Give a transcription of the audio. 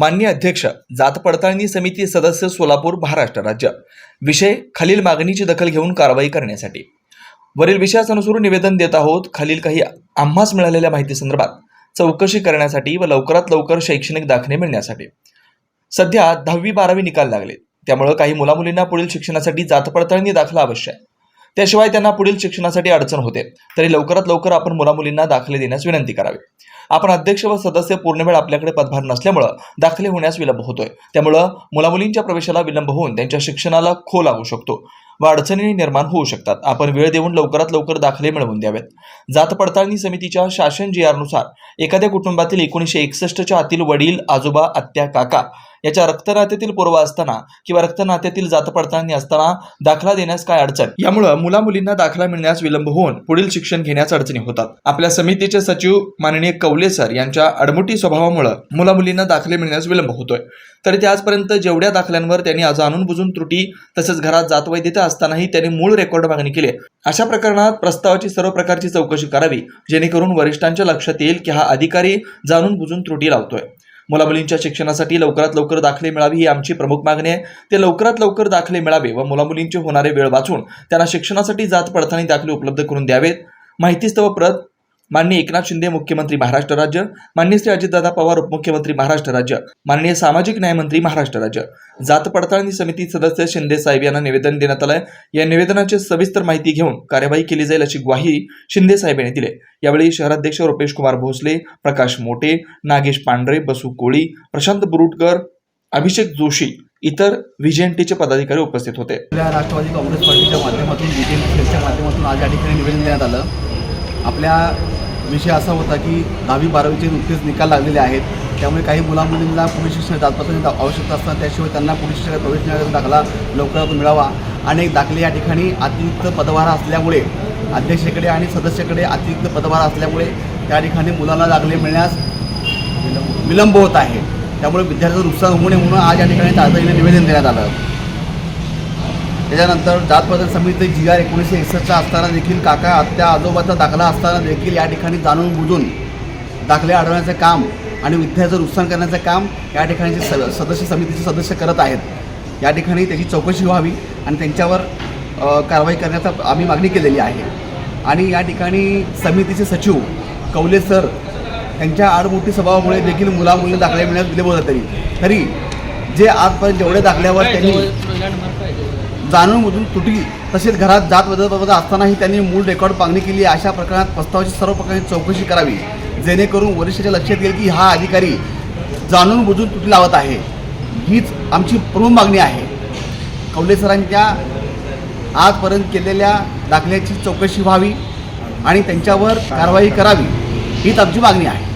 मान्य अध्यक्ष जात पडताळणी समिती सदस्य सोलापूर महाराष्ट्र राज्य. विषय खालील मागणीची दखल घेऊन कारवाई करण्यासाठी. वरील विषयास अनुसरून निवेदन देत आहोत खालील काही आम्हास मिळालेल्या माहिती संदर्भात चौकशी करण्यासाठी व लवकरात लवकर शैक्षणिक दाखले मिळण्यासाठी. सध्या दहावी बारावी निकाल लागले. त्यामुळं काही मुलामुलींना पुढील शिक्षणासाठी जात पडताळणी दाखला आवश्यक आहे. त्याशिवाय त्यांना पुढील शिक्षणासाठी अडचण होते. तरी लवकरात लवकर आपण मुलामुलींना दाखले देण्यास विनंती करावी. आपण अध्यक्ष व सदस्य पूर्ण वेळ आपल्याकडे पदभार नसल्यामुळं दाखले होण्यास विलंब होतोय. त्यामुळं मुलामुलींच्या प्रवेशाला विलंब होऊन त्यांच्या शिक्षणाला खो लागू शकतो व अडचणी निर्माण होऊ शकतात. आपण वेळ देऊन लवकरात लवकर दाखले मिळवून द्यावेत. जात पडताळणी समितीच्या शासन जी नुसार एखाद्या कुटुंबातील एकोणीसशे एकसष्टच्या आतील वडील आजोबा आत्या काका याच्या रक्तनात्यातील पूर्व असताना किंवा रक्तनात्यातील जात पडताळणी असताना दाखला देण्यास काय अडचण? यामुळं मुलामुलींना दाखला मिळण्यास विलंब होऊन पुढील शिक्षण घेण्यास अडचणी होतात. आपल्या समितीचे सचिव माननीय कवले सर यांच्या अडमुटी स्वभावामुळे मुलामुलींना दाखले मिळण्यास विलंब होतोय. तरी ते आजपर्यंत जेवढ्या दाखल्यांवर त्यांनी आज आणून बुजून त्रुटी तसेच घरात जात वैद्यता असतानाही त्यांनी मूळ रेकॉर्ड मागणी केली अशा प्रकरणात प्रस्तावाची सर्व प्रकारची चौकशी करावी जेणेकरून वरिष्ठांच्या लक्षात येईल की हा अधिकारी जाणून बुजून त्रुटी लावतोय. मुलामुलींच्या शिक्षणासाठी लवकरात लवकर दाखले मिळावी ही आमची प्रमुख मागणी आहे. ते लवकरात लवकर दाखले मिळावे व मुलामुलींचे होणारे वेळ वाचून त्यांना शिक्षणासाठी जात पडताळणी दाखले उपलब्ध करून द्यावेत. माहितीस्तव प्रत माननीय एकनाथ शिंदे मुख्यमंत्री महाराष्ट्र राज्य. माननीय श्री अजितदादा पवार उपमुख्यमंत्री महाराष्ट्र राज्य. माननीय सामाजिक न्यायमंत्री महाराष्ट्र राज्य. जात पडताळणी समिती सदस्य शिंदे साहेब यांना निवेदन देण्यात आलंय. या निवेदनाची सविस्तर माहिती घेऊन कार्यवाही केली जाईल अशी ग्वाही शिंदे साहेब यांनी दिली. यावेळी शहराध्यक्ष रुपेश कुमार भोसले प्रकाश मोटे नागेश पांढरे बसू कोळी प्रशांत बुरुटकर अभिषेक जोशी इतर व्हीजेएनटीचे पदाधिकारी उपस्थित होते. राष्ट्रवादी काँग्रेस पार्टीच्या माध्यमातून माध्यमातून आज या ठिकाणी निवेदन देण्यात आलं. आपल्या विषय असा होता की दहावी बारावीचे नुकतेच निकाल लागलेले आहेत. त्यामुळे काही मुलामुलींना पुढील शिक्षण जातपासून आवश्यकता असतात. त्याशिवाय त्यांना पुढील शिक्षणात प्रवेश मिळायचा दाखला लवकरात मिळावा. अनेक दाखले या ठिकाणी अतिरिक्त पदभार असल्यामुळे अध्यक्षेकडे आणि सदस्याकडे अतिरिक्त पदभार असल्यामुळे त्या ठिकाणी मुलांना दाखले मिळण्यास विलंब होत आहे. त्यामुळे विद्यार्थ्यांचं नुकसान होऊ नये म्हणून आज या ठिकाणी तातडीने निवेदन देण्यात आलं. त्याच्यानंतर जात बदल समिती जी आर एकोणीसशे एकसष्टचा असताना देखील काका आत्या आजोबाचा दाखला असताना देखील या ठिकाणी जाणून बुजून दाखले अडवण्याचं काम आणि विद्यार्थ्याचं नुकसान करण्याचं काम या ठिकाणीचे स सदस्य समितीचे सदस्य करत आहेत. या ठिकाणी त्याची चौकशी व्हावी आणि त्यांच्यावर कारवाई करण्याचा आम्ही मागणी केलेली आहे. आणि या ठिकाणी समितीचे सचिव कवले सर त्यांच्या आडमोठी स्वभावामुळे देखील मुलामुलींना दाखले मिळण्यात दिले बोलत तरी तरी जे आजपर्यंत जेवढे दाखल्यावर त्यांनी जाणूनबुजून तुटली तुटी तसेच घरात जात बदल असतानाही त्यांनी मूळ रेकॉर्ड मागणी केली अशा प्रकरणात प्रस्तावाची सर्व प्रकारची चौकशी करावी. जेणेकरून वरिष्ठाच्या लक्षात येईल की हा अधिकारी जाणून बुजून तुटी लावत आहे. हीच आमची प्रमुख मागणी आहे. कवले सरांच्या आजपर्यंत केलेल्या दाखल्याची चौकशी व्हावी आणि त्यांच्यावर कारवाई करावी हीच आमची मागणी आहे.